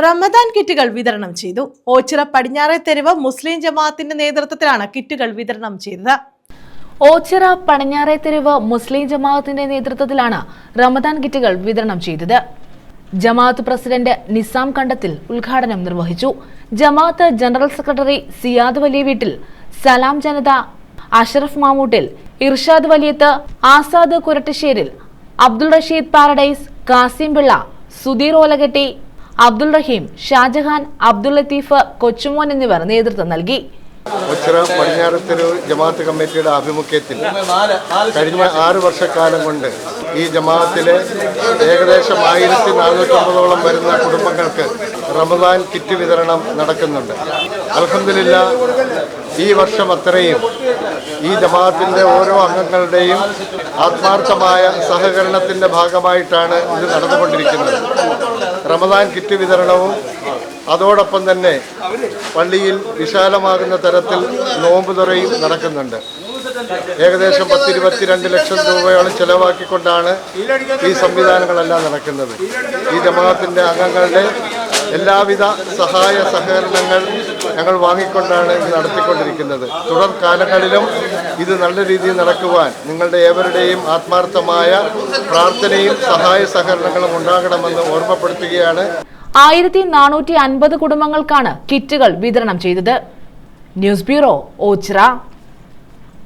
റമദാൻ കിറ്റുകൾ വിതരണം ചെയ്തു. ഓച്ചിറ പടിഞ്ഞാറെ തെരുവ് മുസ്ലിം ജമാഅത്തിന്റെ നേതൃത്വത്തിലാണ് കിറ്റുകൾ വിതരണം ചെയ്തത്. ഓച്ചിറ പടിഞ്ഞാറെ തെരുവ് മുസ്ലിം ജമാഅത്തിന്റെ നേതൃത്വത്തിലാണ് റമദാൻ കിറ്റുകൾ വിതരണം ചെയ്തത്. ജമാഅത്ത് പ്രസിഡന്റ് നിസാം കണ്ടത്തിൽ ഉദ്ഘാടനം നിർവഹിച്ചു. ജമാഅത്ത് ജനറൽ സെക്രട്ടറി സിയാദ് വലിയ വീട്ടിൽ സലാം ജനത അഷറഫ് മാമൂട്ടിൽ ഇർഷാദ് വലിയത്ത് ആസാദ് കുരട്ടശ്ശേരിൽ അബ്ദുൾ റഷീദ് പാരഡൈസ് കാസിം പിള്ള സുധീർ ഓലകെട്ടി അബ്ദുൾ റഹീം ഷാജഹാൻ അബ്ദുൾ ലത്തീഫ് കൊച്ചുമോൻ എന്നിവർ നേതൃത്വം നൽകി. ഒച്ചിറ പടിഞ്ഞാറത്തെരു ജമാഅത്ത് കമ്മിറ്റിയുടെ ആഭിമുഖ്യത്തിൽ കഴിഞ്ഞ ആറ് വർഷക്കാലം കൊണ്ട് ഈ ജമാഅത്തിലെ ഏകദേശം ആയിരത്തി നാനൂറ്റമ്പതോളം വരുന്ന കുടുംബങ്ങൾക്ക് റമദാൻ കിറ്റ് വിതരണം നടക്കുന്നുണ്ട്. അലഹമില്ല ഈ വർഷം അത്രയും ഈ ജമാഅത്തിന്റെ ഓരോ അംഗങ്ങളുടെയും ആത്മാർത്ഥമായ സഹകരണത്തിന്റെ ഭാഗമായിട്ടാണ് ഇത് നടന്നുകൊണ്ടിരിക്കുന്നത്. റമദാൻ കിറ്റ് വിതരണവും അതോടൊപ്പം തന്നെ പള്ളിയിൽ വിശാലമാകുന്ന തരത്തിൽ നോമ്പ് തുറയും നടക്കുന്നുണ്ട്. ഏകദേശം പത്തിരുപത്തിരണ്ട് ലക്ഷം രൂപയോളം ചെലവാക്കിക്കൊണ്ടാണ് ഈ സംവിധാനങ്ങളെല്ലാം നടക്കുന്നത്. ഈ ജമാഅത്തിന്റെ അംഗങ്ങളുടെ എല്ലാവിധ സഹായ സഹകരണങ്ങൾ ഞങ്ങൾ വാങ്ങിക്കൊണ്ടാണ് ഇത് നടത്തിക്കൊണ്ടിരിക്കുന്നത്. തുടർ കാലങ്ങളിലും ഇത് നല്ല രീതിയിൽ നടക്കുവാൻ നിങ്ങളുടെ ഏവരുടെയും ആത്മാർത്ഥമായ പ്രാർത്ഥനയും സഹായ സഹകരണങ്ങളും ഉണ്ടാകണമെന്ന് ഓർമ്മപ്പെടുത്തുകയാണ്. ആയിരത്തി നാനൂറ്റി അൻപത് കുടുംബങ്ങൾക്കാണ് കിറ്റുകൾ വിതരണം ചെയ്തത്. News bureau Ochira.